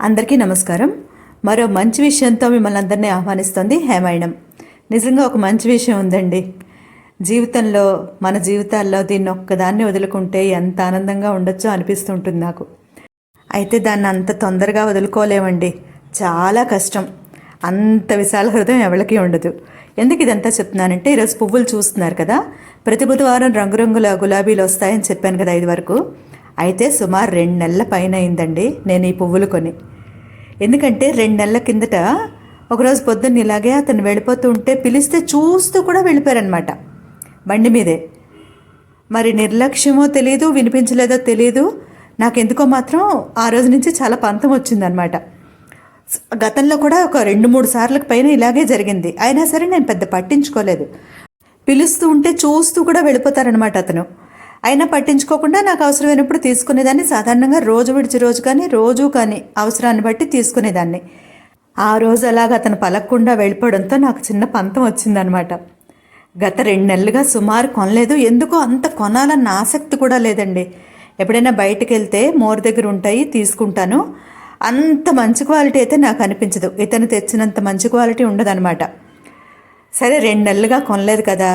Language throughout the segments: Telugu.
అందరికీ నమస్కారం. మరో మంచి విషయంతో మిమ్మల్ని అందరినీ ఆహ్వానిస్తుంది హేమాయణం. నిజంగా ఒక మంచి విషయం ఉందండి. జీవితంలో మన జీవితాల్లో దీన్ని ఒక్కదాన్ని వదులుకుంటే ఎంత ఆనందంగా ఉండొచ్చో అనిపిస్తుంటుంది నాకు. అయితే దాన్ని అంత తొందరగా వదులుకోలేమండి. చాలా కష్టం. అంత విశాల హృదయం ఎవరికి ఉండదు. ఎందుకు ఇదంతా చెప్తున్నానంటే ఈరోజు పువ్వులు చూస్తున్నారు కదా. ప్రతి బుధవారం రంగురంగుల గులాబీలు వస్తాయని చెప్పాను కదా ఇది వరకు. అయితే సుమారు రెండు నెలల పైన అయిందండి నేను ఈ పువ్వులు కొని. ఎందుకంటే రెండు నెలల కిందట ఒకరోజు పొద్దున్న ఇలాగే అతను వెళ్ళిపోతూ ఉంటే పిలిస్తే చూస్తూ కూడా వెళ్ళిపోయారనమాట బండి మీదే. మరి నిర్లక్ష్యమో తెలియదు వినిపించలేదో తెలియదు నాకెందుకో మాత్రం ఆ రోజు నుంచి చాలా పంతం వచ్చిందనమాట గతంలో కూడా ఒక రెండు మూడు సార్లకు పైన ఇలాగే జరిగింది. అయినా సరే నేను పెద్ద పట్టించుకోలేదు. పిలుస్తూ ఉంటే చూస్తూ కూడా వెళ్ళిపోతారనమాట అతను. అయినా పట్టించుకోకుండా నాకు అవసరమైనప్పుడు తీసుకునేదాన్ని. సాధారణంగా రోజు విడిచి రోజు కానీ రోజు కానీ అవసరాన్ని బట్టి తీసుకునేదాన్ని. ఆ రోజు అలాగ అతను పలకకుండా వెళ్ళిపోవడంతో నాకు చిన్న పంతం వచ్చిందనమాట. గత రెండు నెలలుగా సుమారు కొనలేదు. ఎందుకో అంత కొనాలన్న ఆసక్తి కూడా లేదండి. ఎప్పుడైనా బయటకు వెళ్తే మోర్ దగ్గర ఉంటాయి తీసుకుంటాను. అంత మంచి క్వాలిటీ అయితే నాకు అనిపించదు. ఇతను తెచ్చినంత మంచి క్వాలిటీ ఉండదన్నమాట సరే రెండు నెలలుగా కొనలేదు కదా.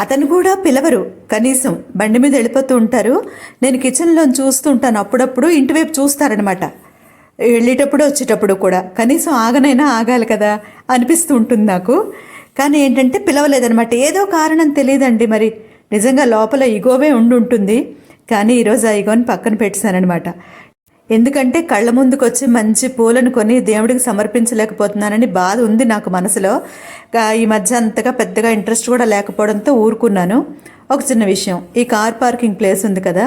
అతను కూడా పిలవరు. కనీసం బండి మీద వెళ్ళిపోతూ ఉంటారు. నేను కిచెన్లో చూస్తూ ఉంటాను అప్పుడప్పుడు ఇంటివైపు చూస్తారనమాట వెళ్ళేటప్పుడు వచ్చేటప్పుడు కూడా. కనీసం ఆగనైనా ఆగాలి కదా అనిపిస్తూ ఉంటుంది నాకు. కానీ ఏంటంటే పిలవలేదనమాట ఏదో కారణం తెలియదండి మరి. నిజంగా లోపల ఇగోవే ఉండి ఉంటుంది కానీ ఈరోజు ఆ ఇగోని పక్కన పెట్టేశానమాట ఎందుకంటే కళ్ళ ముందుకొచ్చి మంచి పూలను కొని దేవుడికి సమర్పించలేకపోతున్నానని బాధ ఉంది నాకు మనసులో. ఈ మధ్య అంతగా పెద్దగా ఇంట్రెస్ట్ కూడా లేకపోవడంతో ఊరుకున్నాను. ఒక చిన్న విషయం ఈ కార్ పార్కింగ్ ప్లేస్ ఉంది కదా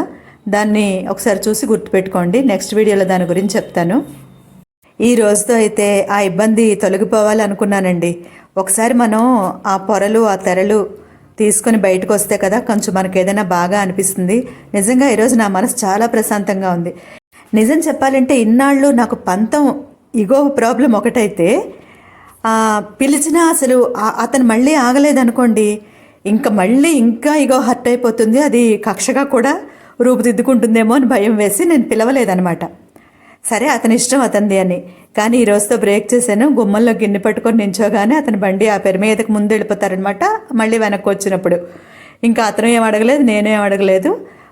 దాన్ని ఒకసారి చూసి గుర్తుపెట్టుకోండి. నెక్స్ట్ వీడియోలో దాని గురించి చెప్తాను. ఈ రోజుతో అయితే ఆ ఇబ్బంది తొలగిపోవాలి అనుకున్నానండి. ఒకసారి మనం ఆ పొరలు ఆ తెరలు తీసుకొని బయటకు వస్తే కదా కొంచెం మనకు ఏదైనా బాగా అనిపిస్తుంది. నిజంగా ఈరోజు నా మనసు చాలా ప్రశాంతంగా ఉంది. నిజం చెప్పాలంటే ఇన్నాళ్ళు నాకు పంతం ఇగో ప్రాబ్లం ఒకటైతే పిలిచినా అసలు అతను మళ్ళీ ఆగలేదనుకోండి ఇంకా మళ్ళీ ఇంకా ఇగో హర్ట్ అయిపోతుంది అది కక్షగా కూడా రూపుదిద్దుకుంటుందేమో అని భయం వేసి నేను పిలవలేదనమాట. సరే అతని ఇష్టం అతనిది అని. కానీ ఈ రోజుతో బ్రేక్ చేశాను గుమ్మంలో గిన్నె పట్టుకొని నించోగానే అతని బండి ఆ పెరి మీదకి ముందు వెళ్ళిపోతారనమాట మళ్ళీ వెనక్కి వచ్చినప్పుడు. ఇంకా అతను ఏం అడగలేదు నేను ఏం అడగలేదు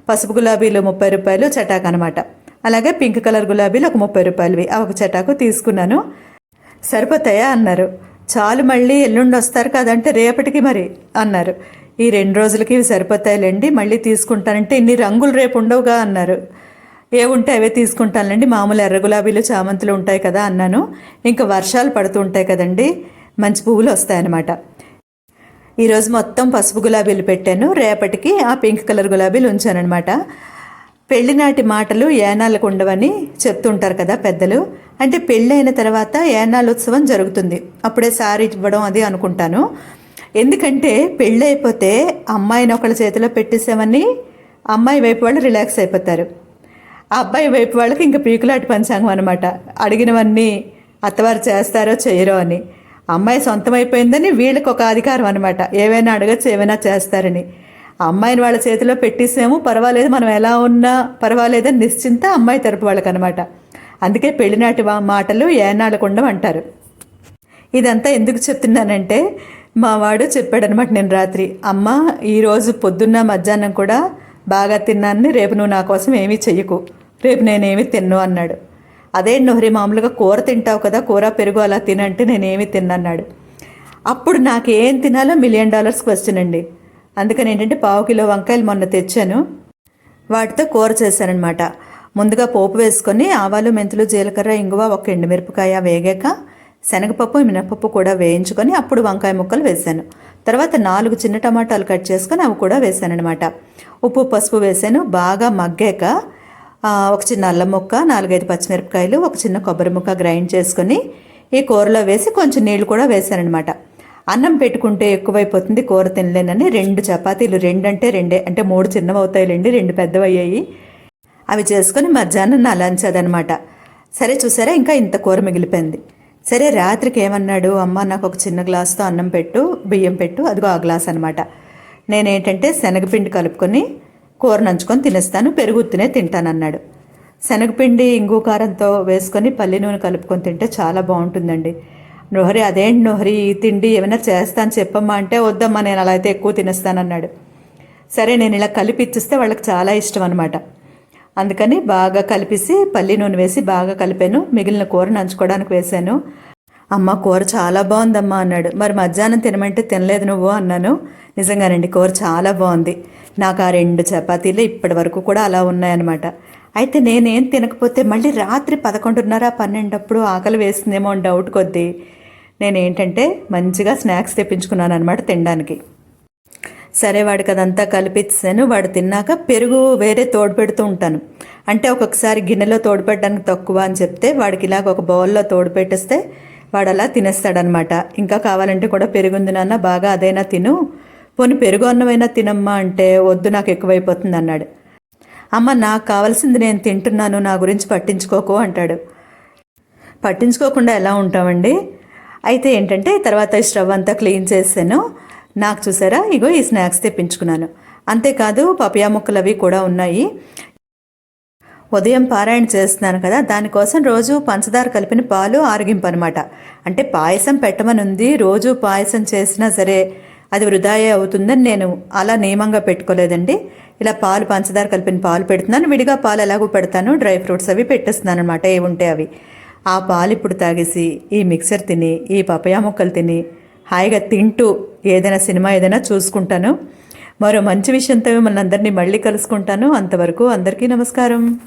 పసుపు గులాబీలు ముప్పై రూపాయలు చటాక్ అనమాట అలాగే పింక్ కలర్ గులాబీలు ఒక ముప్పై రూపాయలవి. ఆ ఒక చటాకు తీసుకున్నాను. సరిపోతాయా? అన్నారు. చాలు మళ్ళీ ఎల్లుండి వస్తారు కదంటే రేపటికి మరి అన్నారు. ఈ రెండు రోజులకి ఇవి సరిపోతాయిలేండి మళ్ళీ తీసుకుంటానంటే ఇన్ని రంగులు రేపు ఉండవుగా అన్నారు. ఏ ఉంటే అవే తీసుకుంటానులేండి మామూలు ఎర్ర గులాబీలు చామంతులు ఉంటాయి కదా అన్నాను. ఇంకా వర్షాలు పడుతూ ఉంటాయి కదండి మంచి పువ్వులు వస్తాయన్నమాట. ఈరోజు మొత్తం పసుపు గులాబీలు పెట్టాను. రేపటికి ఆ పింక్ కలర్ గులాబీలు ఉంచానన్నమాట. పెళ్ళినాటి మాటలు ఏనాళ్ళకు ఉండవని చెప్తుంటారు కదా పెద్దలు. అంటే పెళ్ళి అయిన తర్వాత ఏనాళ్ళోత్సవం జరుగుతుంది. అప్పుడే సారీ ఇవ్వడం అది అనుకుంటాను. ఎందుకంటే పెళ్ళి అయిపోతే అమ్మాయిని ఒకళ్ళ చేతిలో పెట్టేసామని అమ్మాయి వైపు వాళ్ళు రిలాక్స్ అయిపోతారు. ఆ అబ్బాయి వైపు వాళ్ళకి ఇంకా పీకులాటి పంచాంగం అనమాట అడిగినవన్నీ అత్తవారు చేస్తారో చేయరో అని. అమ్మాయి సొంతమైపోయిందని వీళ్ళకి ఒక అధికారం అనమాట ఏవైనా అడగచ్చు ఏమైనా చేస్తారని. అమ్మాయిని వాళ్ళ చేతిలో పెట్టేసాము పర్వాలేదు మనం ఎలా ఉన్నా పర్వాలేదని నిశ్చింత అమ్మాయి తరపు వాళ్ళకి అనమాట అందుకే పెళ్ళినాటి మాటలు ఏనాడకుండా అంటారు. ఇదంతా ఎందుకు చెప్తున్నానంటే మా వాడు చెప్పాడనమాట నేను రాత్రి అమ్మ ఈరోజు పొద్దున్న మధ్యాహ్నం కూడా బాగా తిన్నానని రేపు నువ్వు నా కోసం ఏమీ చెయ్యకు రేపు నేనేమి తిన్ను అన్నాడు. అదే నోహరి మామూలుగా కూర తింటావు కదా కూర పెరుగు అలా తినంటే నేనేమి తిన్నన్నాడు. అప్పుడు నాకు ఏం తినాలో మిలియన్ డాలర్స్ క్వశ్చన్ అండి. అందుకని ఏంటంటే పావు కిలో వంకాయలు మొన్న తెచ్చాను. వాటితో కూర చేశానఅనమాట ముందుగా పోపు వేసుకొని ఆవాలు మెంతులు జీలకర్ర ఇంగువ ఒక ఎండుమిరపకాయ వేగాక శనగపప్పు మినపప్పు కూడా వేయించుకొని అప్పుడు వంకాయ ముక్కలు వేశాను. తర్వాత నాలుగు చిన్న టమాటాలు కట్ చేసుకొని అవి కూడా వేశానఅనమాట ఉప్పు పసుపు వేసాను బాగా మగ్గాక ఒక చిన్న అల్లం ముక్క నాలుగైదు పచ్చిమిరపకాయలు ఒక చిన్న కొబ్బరి ముక్క గ్రైండ్ చేసుకొని ఈ కూరలో వేసి కొంచెం నీళ్ళు కూడా వేశానఅనమాట అన్నం పెట్టుకుంటే ఎక్కువైపోతుంది కూర తినలేనని రెండు చపాతీలు రెండంటే రెండే అంటే మూడు చిన్నవవుతాయిలేండి రెండు పెద్దవయ్యాయి. అవి చేసుకొని మధ్యాహ్నం నా లంచ్ అదనమాట. సరే చూసారా ఇంకా ఇంత కూర మిగిలిపోయింది. సరే రాత్రికి ఏమన్నాడు అమ్మ నాకు ఒక చిన్న గ్లాస్తో అన్నం పెట్టు బియ్యం పెట్టు అదిగో ఆ గ్లాస్ అనమాట నేనేంటంటే శనగపిండి కలుపుకొని కూర నంచుకొని తినేస్తాను పెరుగు తినే తింటానన్నాడు. శనగపిండి ఇంగు కారంతో వేసుకొని పల్లి నూనె కలుపుకొని తింటే చాలా బాగుంటుందండి. నోహరి అదేంటి నోహరి ఈ తిండి ఏమైనా చేస్తాను చెప్పమ్మా అంటే వద్దమ్మా నేను అలా అయితే ఎక్కువ తినేస్తానన్నాడు. సరే నేను ఇలా కలిపి ఇచ్చిస్తే వాళ్ళకి చాలా ఇష్టం అనమాట అందుకని బాగా కలిపిసి పల్లి నూనె వేసి బాగా కలిపాను. మిగిలిన కూర నంచుకోవడానికి వేశాను. అమ్మ కూర చాలా బాగుందమ్మా అన్నాడు. మరి మధ్యాహ్నం తినమంటే తినలేదు నువ్వు అన్నాను. నిజంగానండి కూర చాలా బాగుంది. నాకు ఆ రెండు చపాతీలు ఇప్పటి వరకు కూడా అలా ఉన్నాయన్నమాట. అయితే నేనేం తినకపోతే మళ్ళీ రాత్రి పదకొండున్నర పన్నెండప్పుడు ఆకలి వేస్తుందేమో అని డౌట్ కొద్దీ నేనేంటంటే మంచిగా స్నాక్స్ తెప్పించుకున్నాను అనమాట తినడానికి. సరే వాడికి అదంతా కలిపిస్తాను. వాడు తిన్నాక పెరుగు వేరే తోడు పెడుతూ ఉంటాను. అంటే ఒక్కొక్కసారి గిన్నెలో తోడుపెట్టడానికి తక్కువ అని చెప్తే వాడికి ఇలాగ ఒక బౌల్లో తోడు పెట్టేస్తే వాడు అలా తినేస్తాడనమాట. ఇంకా కావాలంటే కూడా పెరుగుంది నాన్న బాగా అదైనా తిను. పోనీ పెరుగు అన్నమైనా తినమ్మా అంటే వద్దు నాకు ఎక్కువైపోతుంది అన్నాడు. అమ్మ నాకు కావాల్సింది నేను తింటున్నాను నా గురించి పట్టించుకోకు అంటాడు. పట్టించుకోకుండా ఎలా ఉంటామండి అయితే ఏంటంటే తర్వాత ఈ స్టవ్ అంతా క్లీన్ చేసాను నాకు చూసారా? ఇగో ఈ స్నాక్స్ తెప్పించుకున్నాను. అంతేకాదు పపియా ముక్కలు అవి కూడా ఉన్నాయి. ఉదయం పారాయణ చేస్తున్నాను కదా దానికోసం రోజు పంచదార కలిపిన పాలు ఆరగింపు అనమాట అంటే పాయసం పెట్టమని ఉంది రోజు పాయసం చేసినా సరే అది వృధాయే అవుతుందని నేను అలా నియమంగా పెట్టుకోలేదండి. ఇలా పాలు పంచదార కలిపిన పాలు పెడుతున్నాను విడిగా పాలు ఎలాగో పెడతాను డ్రై ఫ్రూట్స్ అవి పెట్టేస్తున్నాను అనమాట ఏ ఉంటే అవి. ఆ పాలు ఇప్పుడు తాగేసి ఈ మిక్సర్ తిని ఈ పపయా ముక్కలు తిని హాయిగా తింటూ ఏదైనా సినిమా ఏదైనా చూసుకుంటాను. మరో మంచి విషయంతో మిమ్మల్ని అందరినీ మళ్ళీ కలుసుకుంటాను. అంతవరకు అందరికీ నమస్కారం.